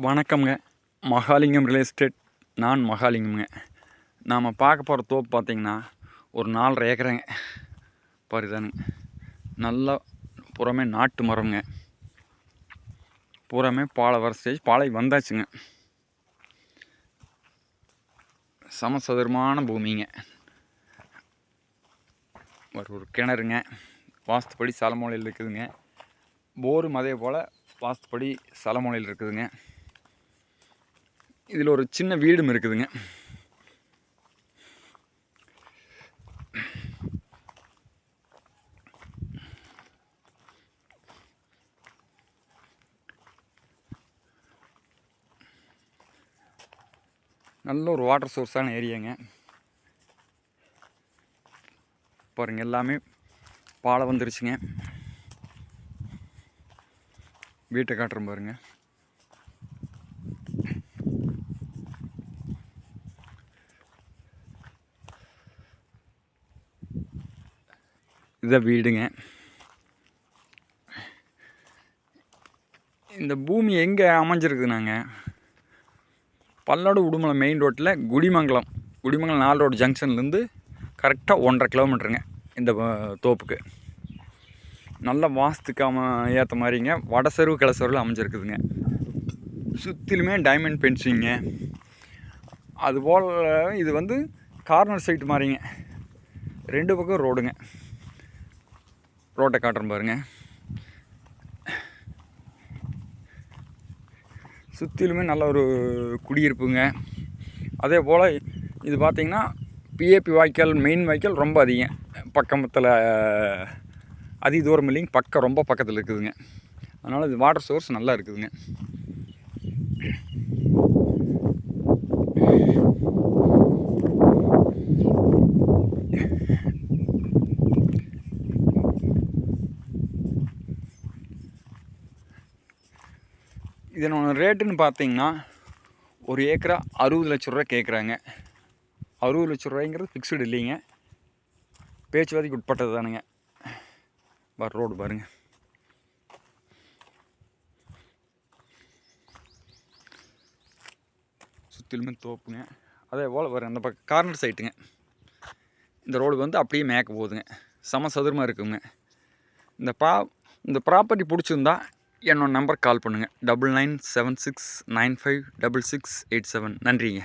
வணக்கம்ங்க. Mahalingam real estate நான் மகாலிங்கம்ங்க. நாம் பார்க்க போகிற தோப்பு பார்த்திங்கன்னா ஒரு நாலரை ஏக்கரைங்க. பாருதானுங்க நல்லா புறமே நாட்டு மரம்ங்க. பூராமே பாலை வர ஸ்டேஜ் பாலை வந்தாச்சுங்க. சமசதுரமான பூமிங்க. ஒரு ஒரு கிணறுங்க. வாஸ்துப்படி சலமூலையில் இருக்குதுங்க. போரும் அதே போல் வாஸ்துப்படி சலமூலையில் இருக்குதுங்க. இதில் ஒரு சின்ன வீடும் இருக்குதுங்க. நல்ல ஒரு வாட்டர் சோர்ஸான ஏரியாங்க. பாருங்க எல்லாமே பாலை வந்துருச்சுங்க. வீட்டை காட்டுறோம் பாருங்க. இதை வீடுங்க. இந்த பூமி எங்கே அமைஞ்சிருக்குதுனாங்க? பல்லோடு உடுமலை மெயின் ரோட்டில் குடிமங்கலம். குடிமங்கலம் நாலு ரோடு ஜங்ஷன்லேருந்து கரெக்டாக ஒன்றரை கிலோமீட்டருங்க இந்த தோப்புக்கு. நல்ல வாஸ்துக்கு அம ஏற்ற மாதிரிங்க வடசெருவு கிளசருவில் அமைஞ்சிருக்குதுங்க. சுற்றிலுமே டைமண்ட் பென்சிங்க அதுபோல் இது வந்து கார்னர் சைட் மாதிரிங்க ரெண்டு பக்கம் ரோடுங்க ரோட்டை காட்டுறேன் பாருங்க. சுற்றிலுமே நல்ல ஒரு குடியிருப்புங்க. அதே போல் இது பார்த்திங்கன்னா பிஏபி வாய்க்கால் மெயின் வாய்க்கால் ரொம்ப அதிகம். பக்கத்தில் அதி தூரம் இல்லைங்க பக்கம் ரொம்ப பக்கத்தில் இருக்குதுங்க. அதனால் இது வாட்டர் சோர்ஸ் நல்லா இருக்குதுங்க. இதனோட ரேட்டுன்னு பார்த்தீங்கன்னா ஒரு ஏக்கரா அறுபது லட்ச ரூபா கேட்குறாங்க. அறுபது லட்ச ரூபாய்ங்கிறது ஃபிக்ஸ்டு இல்லைங்க. பேச்சுவாதிக்கு உட்பட்டது தானுங்க. பார் ரோடு பாருங்க. சுற்றிலுமே தோப்புங்க. அதே போல் வர அந்த பக்கம் கார்னர் சைட்டுங்க இந்த ரோடு வந்து அப்படியே மேக்க போகுதுங்க. சமசதுரமாக இருக்குங்க. இந்த பா இந்த ப்ராப்பர்ட்டி பிடிச்சிருந்தா என்னோட நம்பர் கால் பண்ணுங்கள் double nine seven six nine five double six eight seven. நன்றிங்க.